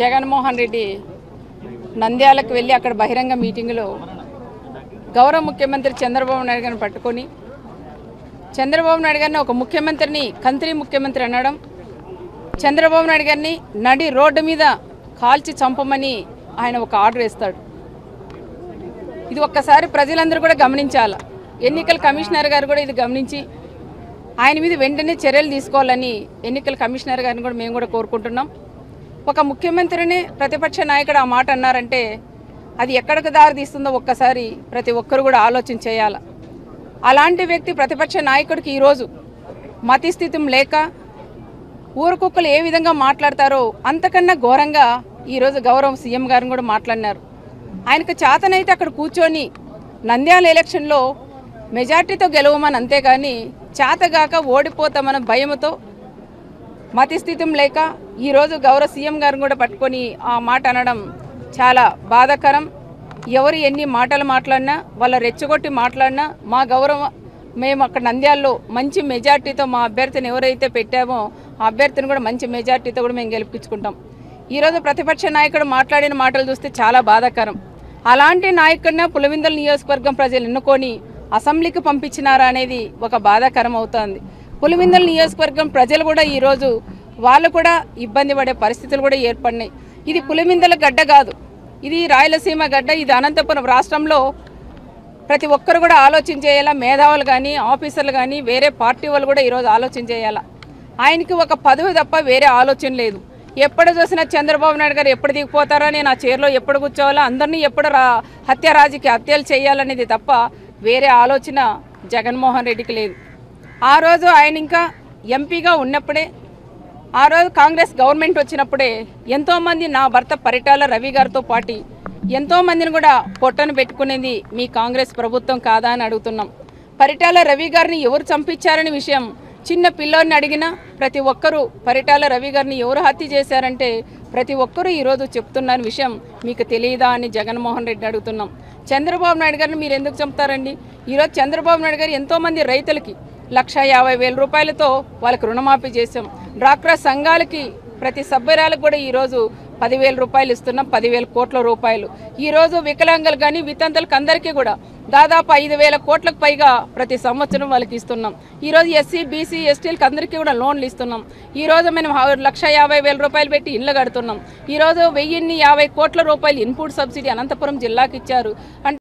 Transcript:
జగన్మోహన్ రెడ్డి నంద్యాలకు వెళ్ళి అక్కడ బహిరంగ మీటింగులో గౌరవ ముఖ్యమంత్రి చంద్రబాబు నాయుడు గారిని పట్టుకొని చంద్రబాబు నాయుడు గారిని ఒక ముఖ్యమంత్రిని కంత్రి ముఖ్యమంత్రి అనడం చంద్రబాబు నాయుడు గారిని నడి రోడ్డు మీద కాల్చి చంపమని ఆయన ఒక ఆర్డర్ ఇస్తాడు ఇది ఒక్కసారి ప్రజలందరూ కూడా గమనించాల. ఎన్నికల కమిషనర్ గారు కూడా ఇది గమనించి ఆయన మీద వెంటనే చర్యలు తీసుకోవాలని ఎన్నికల కమిషనర్ గారిని కూడా మేము కూడా కోరుకుంటున్నాం. ఒక ముఖ్యమంత్రిని ప్రతిపక్ష నాయకుడు ఆ మాట అన్నారంటే అది ఎక్కడికి దారి తీస్తుందో ఒక్కసారి ప్రతి ఒక్కరు కూడా ఆలోచన చేయాలి. అలాంటి వ్యక్తి ప్రతిపక్ష నాయకుడికి ఈరోజు మతిస్థితిం లేక లేక ఊరుకుక్కలు ఏ విధంగా మాట్లాడతారో అంతకన్నా ఘోరంగా ఈరోజు గౌరవం సీఎం గారిని కూడా మాట్లాడినారు. ఆయనకు చేతనైతే అక్కడ కూర్చొని నంద్యాల ఎలక్షన్లో మెజార్టీతో గెలవమని అంతేగాని చేతగాక ఓడిపోతామన్న భయంతో మతిస్థితం లేక ఈరోజు గౌరవ సీఎం గారిని కూడా పట్టుకొని ఆ మాట అనడం చాలా బాధాకరం. ఎవరు ఎన్ని మాటలు మాట్లాడినా వాళ్ళ రెచ్చగొట్టి మాట్లాడినా మా గౌరవం మేము అక్కడ నంద్యాలలో మంచి మెజార్టీతో మా అభ్యర్థిని ఎవరైతే పెట్టామో ఆ అభ్యర్థిని కూడా మంచి మెజార్టీతో కూడా మేము గెలిపించుకుంటాం. ఈరోజు ప్రతిపక్ష నాయకుడు మాట్లాడిన మాటలు చూస్తే చాలా బాధాకరం. అలాంటి నాయకుడిన పులివిందల నియోజకవర్గం ప్రజలు ఎన్నుకొని అసెంబ్లీకి పంపించినారా అనేది ఒక బాధాకరం అవుతుంది. పులివిందల నియోజకవర్గం ప్రజలు కూడా ఈరోజు వాళ్ళు కూడా ఇబ్బంది పడే పరిస్థితులు కూడా ఏర్పడినాయి. ఇది పులివిందల గడ్డ కాదు. ఇది రాయలసీమ గడ్డ. ఇది అనంతపురం రాష్ట్రంలో ప్రతి ఒక్కరు కూడా ఆలోచన చేయాలా? మేధావులు కానీ ఆఫీసర్లు కానీ వేరే పార్టీ వాళ్ళు కూడా ఈరోజు ఆలోచన చేయాలా? ఆయనకి ఒక పదవి తప్ప వేరే ఆలోచన లేదు. ఎప్పుడు చూసినా చంద్రబాబు నాయుడు గారు ఎప్పుడు దిగిపోతారో నేను ఆ చైర్లో ఎప్పుడు కూర్చోవాలో అందరినీ ఎప్పుడు రా హత్య రాజకీయ హత్యలు చేయాలనేది తప్ప వేరే ఆలోచన జగన్మోహన్ రెడ్డికి లేదు. ఆ రోజు ఆయన ఇంకా ఎంపీగా ఉన్నప్పుడే ఆ రోజు కాంగ్రెస్ గవర్నమెంట్ వచ్చినప్పుడే ఎంతోమంది నా భర్త పరిటాల రవి గారితో పాటి ఎంతోమందిని కూడా పొట్టను పెట్టుకునేది మీ కాంగ్రెస్ ప్రభుత్వం కాదా అని అడుగుతున్నాం. పరిటాల రవి గారిని ఎవరు చంపించారనే విషయం చిన్న పిల్లోని అడిగినా ప్రతి ఒక్కరూ పరిటాల రవి గారిని ఎవరు హత్య చేశారంటే ప్రతి ఒక్కరూ ఈరోజు చెప్తున్న విషయం మీకు తెలియదా అని జగన్మోహన్ రెడ్డి అడుగుతున్నాం. చంద్రబాబు నాయుడు గారిని మీరు ఎందుకు చంపుతారండి? ఈరోజు చంద్రబాబు నాయుడు గారు ఎంతోమంది రైతులకి లక్ష యాభై వేల రూపాయలతో వాళ్ళకి రుణమాఫీ చేసాం డ్వాక్రా సంఘాలకి ప్రతి సభ్యురాలకు కూడా ఈరోజు పదివేల రూపాయలు ఇస్తున్నాం. పదివేల కోట్ల రూపాయలు. ఈరోజు వికలాంగులు కానీ వితంతులకు అందరికీ కూడా దాదాపు ఐదు వేల కోట్లకు పైగా ప్రతి సంవత్సరం వాళ్ళకి ఇస్తున్నాం. ఈరోజు ఎస్సీ బీసీ ఎస్టీలకు అందరికీ కూడా లోన్లు ఇస్తున్నాం. ఈరోజు మేము లక్ష యాభై వేల రూపాయలు పెట్టి ఇళ్ళు కడుతున్నాం. ఈరోజు వెయ్యిన్ని యాభై కోట్ల రూపాయలు ఇన్పుట్ సబ్సిడీ అనంతపురం జిల్లాకి ఇచ్చారు. అంటే